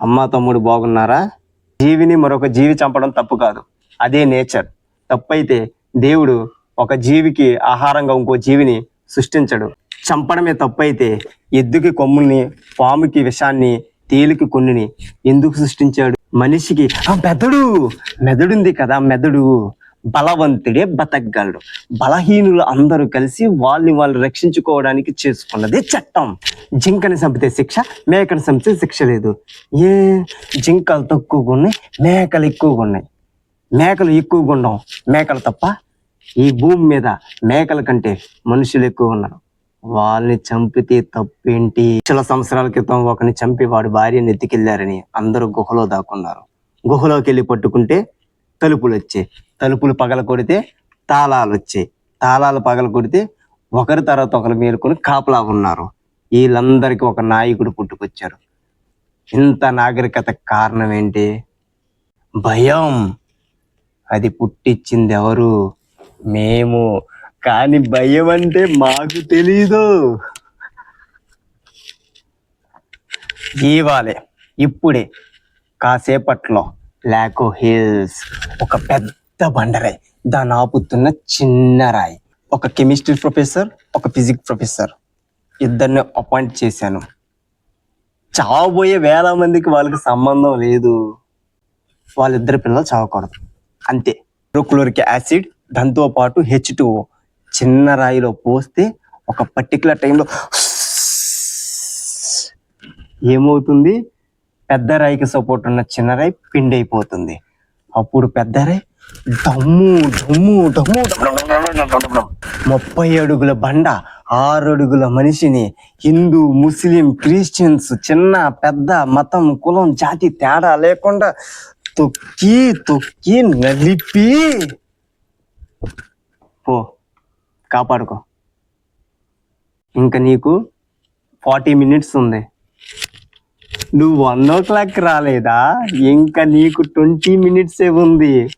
అమ్మ తమ్ముడు బాగున్నారా? జీవిని మరొక జీవి చంపడం తప్పు కాదు. అదే నేచర్. తప్పైతే దేవుడు ఒక జీవికి ఆహారంగా ఇంకో జీవిని సృష్టించడు. చంపడమే తప్పైతే ఎద్దుకి కొమ్ముల్ని పాముకి విషాన్ని తేలికి కొన్నిని ఎందుకు సృష్టించాడు? మనిషికి ఆ మెదడు! మెదడుంది కదా మెదడు! బలవంతుడే బతకగలడు. బలహీనులు అందరూ కలిసి వాళ్ళని వాళ్ళు రక్షించుకోవడానికి చేసుకున్నదే చట్టం. జింకని చంపితే శిక్ష మేకని చంపితే శిక్ష లేదు. ఏ జింకలు తక్కువగా ఉన్నాయి మేకలు ఎక్కువగా ఉన్నాయి. మేకలు ఎక్కువగా ఉండవు మేకలు తప్ప ఈ భూమి మీద మేకల కంటే మనుషులు ఎక్కువ ఉన్నారు. వాళ్ళని చంపితే తప్పేంటి? చాలా సంవత్సరాల క్రితం ఒకని చంపి వాడి భార్యని ఎత్తుకెళ్ళారని అందరూ గుహలో దాక్కున్నారు. గుహలోకి వెళ్ళి పట్టుకుంటే తలుపులు వచ్చాయి తలుపులు పగల కొడితే తాళాలు వచ్చాయి తాళాలు పగల కొడితే ఒకరి తర్వాత ఒకరు మేలుకొని కాపలా ఉన్నారు. వీళ్ళందరికీ ఒక నాయకుడు పుట్టుకొచ్చారు ఇంత నాగరికత కారణం ఏంటి? భయం. అది పుట్టించింది ఎవరు? మేము. కానీ భయం అంటే మాకు తెలీదు. ఇవాళే ఇప్పుడే. కాసేపట్లో. లాకో హిల్స్ ఒక పెద్ద బండరాయి. దాన్ని ఆపుతున్న చిన్న రాయి. ఒక కెమిస్ట్రీ ప్రొఫెసర్ ఒక ఫిజిక్స్ ప్రొఫెసర్. ఇద్దరిని అపాయింట్ చేశాను. చావబోయే వేల మందికి వాళ్ళకి సంబంధం లేదు. వాళ్ళిద్దరు పిల్లలు చావకూడదు. అంతే. హైడ్రోక్లోరిక్ యాసిడ్ దాంతో పాటు హెచ్ చిన్న రాయిలో పోస్తే ఒక పర్టికులర్ టైంలో ఏమవుతుంది? పెద్ద రాయికి సపోర్ట్ ఉన్న చిన్న రాయి పిండి అయిపోతుంది. అప్పుడు పెద్ద రాయి డమ్ము డమ్ము డమ్ము ముప్పై అడుగుల బండ ఆరు అడుగుల మనిషిని హిందూ ముస్లిం క్రిస్టియన్స్ చిన్న పెద్ద మతం కులం జాతి తేడా లేకుండా తొక్కి తొక్కి నలిపి పో కాపాడుకో. ఇంకా నీకు ఫార్టీ మినిట్స్ ఉంది. నువ్వు వన్ ఓ క్లాక్ రాలేదా? ఇంకా నీకు ట్వంటీ మినిట్స్ ఉంది.